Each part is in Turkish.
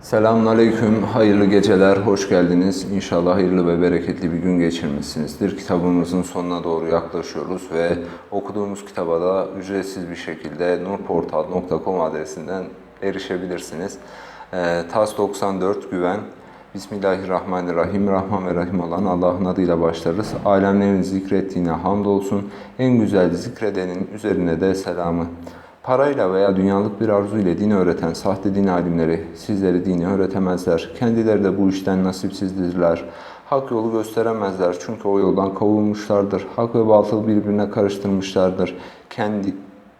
Selamünaleyküm, hayırlı geceler, hoş geldiniz. İnşallah hayırlı ve bereketli bir gün geçirmişsinizdir. Kitabımızın sonuna doğru yaklaşıyoruz ve okuduğumuz kitaba da ücretsiz bir şekilde nurportal.com adresinden erişebilirsiniz. Ee, TAS 94 Güven Bismillahirrahmanirrahim. Rahman ve Rahim olan Allah'ın adıyla başlarız. Alemlerin zikrettiğine hamdolsun. En güzel zikredenin üzerine de selamı. Parayla veya dünyalık bir arzu ile dini öğreten sahte din alimleri sizleri dini öğretemezler. Kendileri de bu işten nasipsizdirler. Hak yolu gösteremezler çünkü o yoldan kovulmuşlardır. Hak ve batıl birbirine karıştırmışlardır. Kendi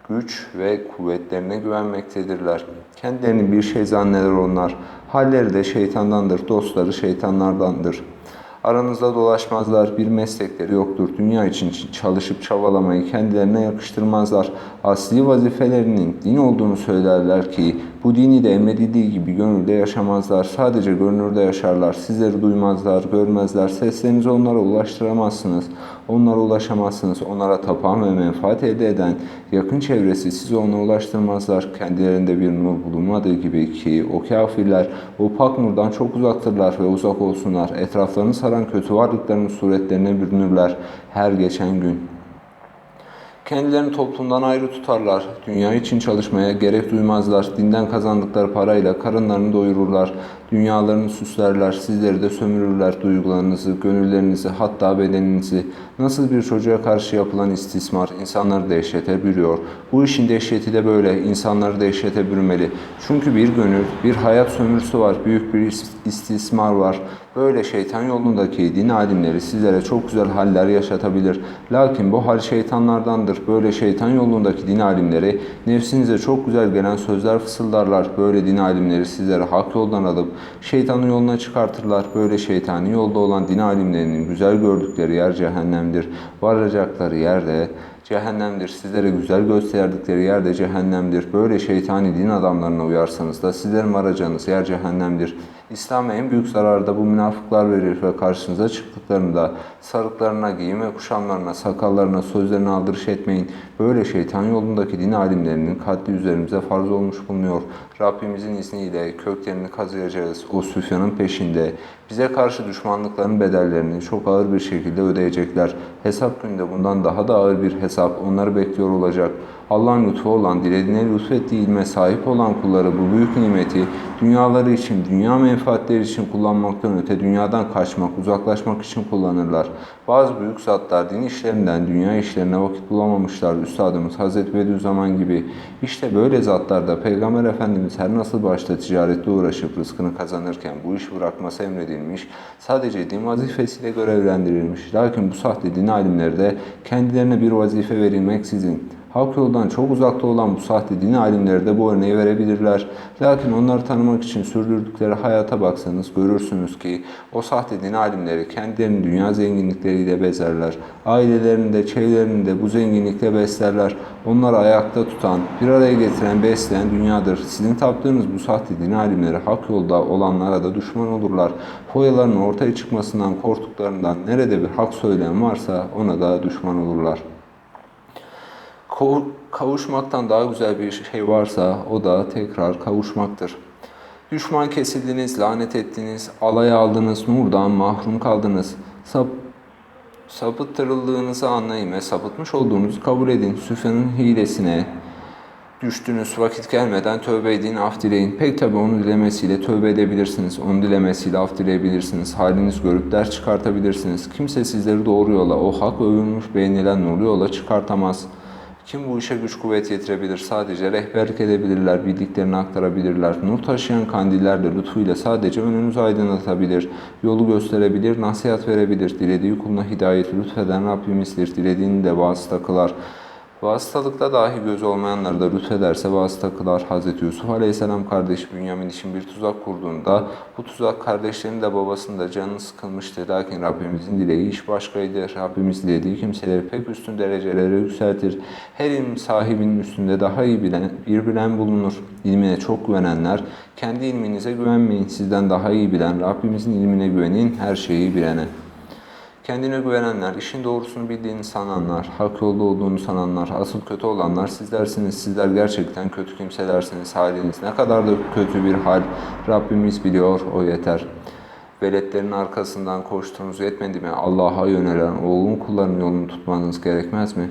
güç ve kuvvetlerine güvenmektedirler. Kendilerini bir şey zanneder onlar. Halleri de şeytandandır, dostları şeytanlardandır. Aranızda dolaşmazlar, bir meslekleri yoktur. Dünya için çalışıp çabalamayı kendilerine yakıştırmazlar. Asli vazifelerinin din olduğunu söylerler ki bu dini de emredildiği gibi gönülde yaşamazlar. Sadece görünürde yaşarlar. Sizleri duymazlar, görmezler. Seslerinizi onlara ulaştıramazsınız. Onlara ulaşamazsınız. Onlara tapan ve menfaat elde eden yakın çevresi sizi ona ulaştırmazlar. Kendilerinde bir nur bulunmadığı gibi ki o kafirler o pak nurdan çok uzaktırlar ve uzak olsunlar. Etraflarını saran kötü varlıkların suretlerine bürünürler her geçen gün. Kendilerini toplumdan ayrı tutarlar. Dünya için çalışmaya gerek duymazlar. Dinden kazandıkları parayla karınlarını doyururlar. Dünyalarını süslerler. Sizleri de sömürürler. Duygularınızı, gönüllerinizi, hatta bedeninizi. Nasıl bir çocuğa karşı yapılan istismar insanları dehşete bürüyor. Bu işin dehşeti de böyle. İnsanları dehşete bürümeli. Çünkü bir gönül, bir hayat sömürüsü var. Büyük bir istismar var. Böyle şeytan yolundaki din alimleri sizlere çok güzel haller yaşatabilir. Lakin bu hal şeytanlardandır. Böyle şeytan yolundaki din alimleri nefsinize çok güzel gelen sözler fısıldarlar. Böyle din alimleri sizlere hak yoldan alıp şeytanın yoluna çıkartırlar. Böyle şeytani yolda olan din alimlerinin güzel gördükleri yer cehennemdir. Varacakları yerde cehennemdir. Sizlere güzel gösterdikleri yer de cehennemdir. Böyle şeytani din adamlarına uyarsanız da sizlerin varacağınız yer cehennemdir. İslam'a en büyük zararı da bu münafıklar verir ve karşınıza çıktıklarında sarıklarına, giyim ve kuşamlarına, sakallarına, sözlerine aldırış etmeyin. Böyle şeytan yolundaki din alimlerinin katli üzerimize farz olmuş bulunuyor. Rabbimizin izniyle köklerini kazıyacağız. O Süfyan'ın peşinde bize karşı düşmanlıkların bedellerini çok ağır bir şekilde ödeyecekler. Hesap günde bundan daha da ağır bir hesap onları bekliyor olacak. Allah'ın lütfu olan, dilediğine lütfettiği ilme sahip olan kulları bu büyük nimeti dünyaları için, dünya menfaatleri için kullanmaktan öte dünyadan kaçmak, uzaklaşmak için kullanırlar. Bazı büyük zatlar din işlerinden dünya işlerine vakit bulamamışlar. Üstadımız Hazreti Bediüzzaman gibi. İşte böyle zatlarda Peygamber Efendimiz her nasıl başta ticaretle uğraşıp rızkını kazanırken bu işi bırakması emredilmiş, sadece din vazifesiyle görevlendirilmiş. Lakin bu sahte din alimleri de kendilerine bir vazife verilmeksizin Hak yoldan çok uzakta olan bu sahte din alimleri de bu örneği verebilirler. Lakin onları tanımak için sürdürdükleri hayata baksanız görürsünüz ki o sahte din alimleri kendilerini dünya zenginlikleriyle bezerler. Ailelerini de çevrelerini de bu zenginlikle beslerler. Onları ayakta tutan, bir araya getiren, besleyen dünyadır. Sizin taptığınız bu sahte din alimleri hak yolda olanlara da düşman olurlar. Foyalarının ortaya çıkmasından korktuklarından nerede bir hak söyleyen varsa ona da düşman olurlar. Kavuşmaktan daha güzel bir şey varsa o da tekrar kavuşmaktır. Düşman kesildiniz, lanet ettiniz, alaya aldınız, nurdan mahrum kaldınız. Sap, sapıttırıldığınızı anlayın ve sapıtmış olduğunuzu kabul edin. Süfyanın hilesine düştünüz vakit gelmeden tövbe edin, af dileyin. Pek tabi onun dilemesiyle tövbe edebilirsiniz. Onun dilemesiyle af dileyebilirsiniz. Haliniz görüp ders çıkartabilirsiniz. Kimse sizleri doğru yola, o hak övülmüş beğenilen nurlu yola çıkartamaz.'' Kim bu işe güç kuvvet yetirebilir? Sadece rehberlik edebilirler, bildiklerini aktarabilirler. Nur taşıyan kandillerle lütfuyla sadece önünüzü aydınlatabilir, yolu gösterebilir, nasihat verebilir. Dilediği kuluna hidayet lütfeden Rabbimizdir. Dilediğini de vasıta kılar. Vasıtalıkta dahi göz olmayanları da lütfederse vasıta kılar. Hz. Yusuf Aleyhisselam kardeş Bünyamin için bir tuzak kurduğunda bu tuzak kardeşlerinin de babasının da canını sıkılmıştı. Lakin Rabbimizin dileği iş başkaydı. Rabbimiz dilediği kimseleri pek üstün derecelere yükseltir. Her ilim sahibinin üstünde daha iyi bilen, bir bilen bulunur. İlmine çok güvenenler, kendi ilminize güvenmeyin. Sizden daha iyi bilen Rabbimizin ilmine güvenin, her şeyi bilene. Kendine güvenenler, işin doğrusunu bildiğini sananlar, hak yolda olduğunu sananlar, asıl kötü olanlar sizlersiniz. Sizler gerçekten kötü kimselersiniz. Haliniz ne kadar da kötü bir hal Rabbimiz biliyor, o yeter. Veletlerin arkasından koştuğunuz yetmedi mi? Allah'a yönelen oğlun kulların yolunu tutmanız gerekmez mi?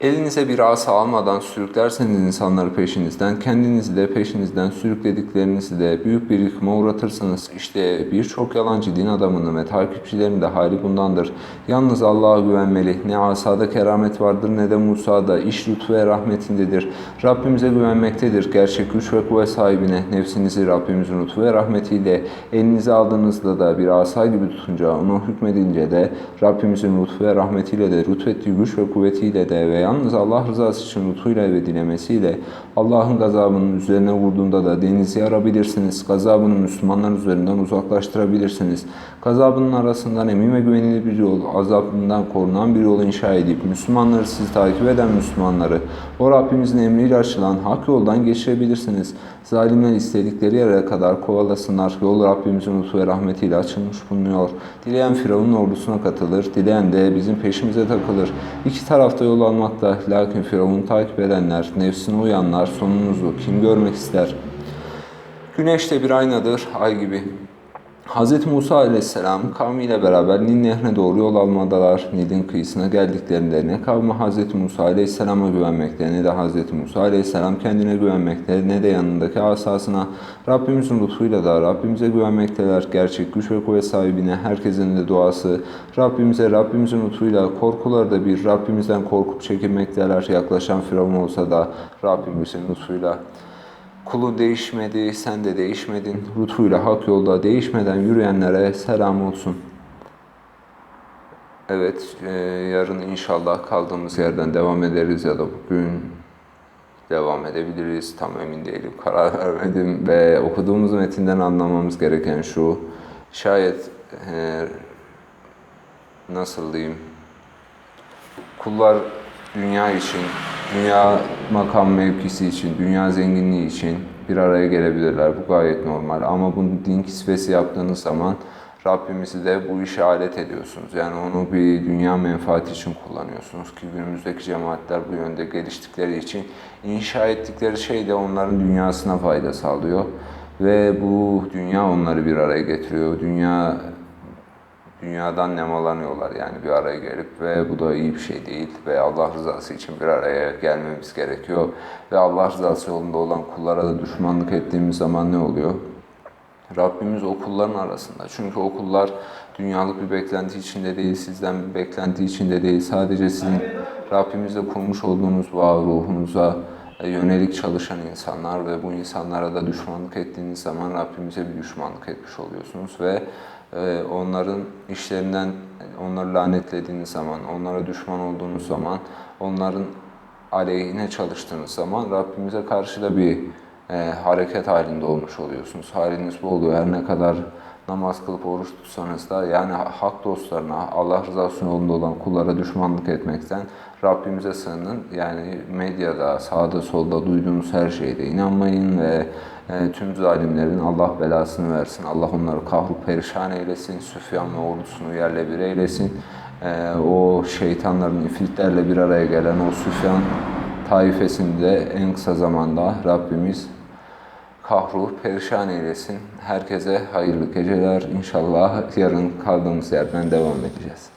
Elinize bir asa almadan sürüklerseniz insanları peşinizden, kendinizi de peşinizden sürüklediklerinizi de büyük bir yıkıma uğratırsınız. İşte birçok yalancı din adamının ve takipçilerin de hali bundandır. Yalnız Allah'a güvenmeli. Ne asada keramet vardır ne de Musa'da. İş lütfu ve rahmetindedir. Rabbimize güvenmektedir. Gerçek güç ve kuvvet sahibine. Nefsinizi Rabbimizin lütfu ve rahmetiyle elinize aldığınızda da bir asa gibi tutunca, ona hükmedince de Rabbimizin lütfu ve rahmetiyle de lütfettiği güç ve kuvvetiyle de ve yalnız Allah rızası için lütfuyla ve dilemesiyle Allah'ın gazabının üzerine vurduğunda da denizi yarabilirsiniz. Gazabını Müslümanlar üzerinden uzaklaştırabilirsiniz. Gazabının arasından emin ve güvenilir bir yol, azabından korunan bir yol inşa edip Müslümanları sizi takip eden Müslümanları o Rabbimizin emriyle açılan hak yoldan geçirebilirsiniz. Zalimler istedikleri yere kadar kovalasınlar. Yol Rabbimizin lütfu ve rahmetiyle açılmış bulunuyor. Dileyen Firavun'un ordusuna katılır, dileyen de bizim peşimize takılır. İki tarafta yol almakta, lakin Firavun'u takip edenler, nefsine uyanlar sonunuzu kim görmek ister? Güneş de bir aynadır, ay gibi. Hz. Musa aleyhisselam kavmiyle beraber Nil nehrine doğru yol almadalar. Nil'in kıyısına geldiklerinde ne kavmi Hz. Musa aleyhisselama güvenmekte ne de Hz. Musa aleyhisselam kendine güvenmekte ne de yanındaki asasına. Rabbimizin lütfuyla da Rabbimize güvenmekteler. Gerçek güç ve kuvvet sahibine herkesin de duası. Rabbimize Rabbimizin lütfuyla korkuları da bir Rabbimizden korkup çekinmekteler. Yaklaşan Firavun olsa da Rabbimizin lütfuyla. Kulu değişmedi, sen de değişmedin. Lütfuyla hak yolda değişmeden yürüyenlere selam olsun. Evet, e, yarın inşallah kaldığımız yerden devam ederiz ya da bugün devam edebiliriz. Tam emin değilim, karar vermedim. Ve okuduğumuz metinden anlamamız gereken şu. Şayet e, nasıl diyeyim? Kullar dünya için, dünya makam mevkisi için, dünya zenginliği için bir araya gelebilirler. Bu gayet normal. Ama bunu din kisvesi yaptığınız zaman Rabbimizi de bu işe alet ediyorsunuz. Yani onu bir dünya menfaati için kullanıyorsunuz ki günümüzdeki cemaatler bu yönde geliştikleri için inşa ettikleri şey de onların dünyasına fayda sağlıyor. Ve bu dünya onları bir araya getiriyor. Dünya dünyadan nemalanıyorlar yani bir araya gelip ve bu da iyi bir şey değil ve Allah rızası için bir araya gelmemiz gerekiyor ve Allah rızası yolunda olan kullara da düşmanlık ettiğimiz zaman ne oluyor? Rabbimiz o kulların arasında. Çünkü o kullar dünyalık bir beklenti içinde değil, sizden bir beklenti içinde değil. Sadece sizin Rabbimizle kurmuş olduğunuz bağ ruhunuza yönelik çalışan insanlar ve bu insanlara da düşmanlık ettiğiniz zaman Rabbimize bir düşmanlık etmiş oluyorsunuz ve e, onların işlerinden onları lanetlediğiniz zaman, onlara düşman olduğunuz zaman, onların aleyhine çalıştığınız zaman Rabbimize karşı da bir e, hareket halinde olmuş oluyorsunuz. Haliniz bu oluyor. Her ne kadar namaz kılıp oruç tutsanız da yani hak dostlarına, Allah rızası yolunda olan kullara düşmanlık etmekten Rabbimize sığının. Yani medyada, sağda solda duyduğunuz her şeyde inanmayın ve e, tüm zalimlerin Allah belasını versin. Allah onları kahrup perişan eylesin. Süfyan ve ordusunu yerle bir eylesin. E, o şeytanların ifritlerle bir araya gelen o Süfyan taifesinde en kısa zamanda Rabbimiz kahru perişan eylesin. Herkese hayırlı geceler. İnşallah yarın kaldığımız yerden devam edeceğiz.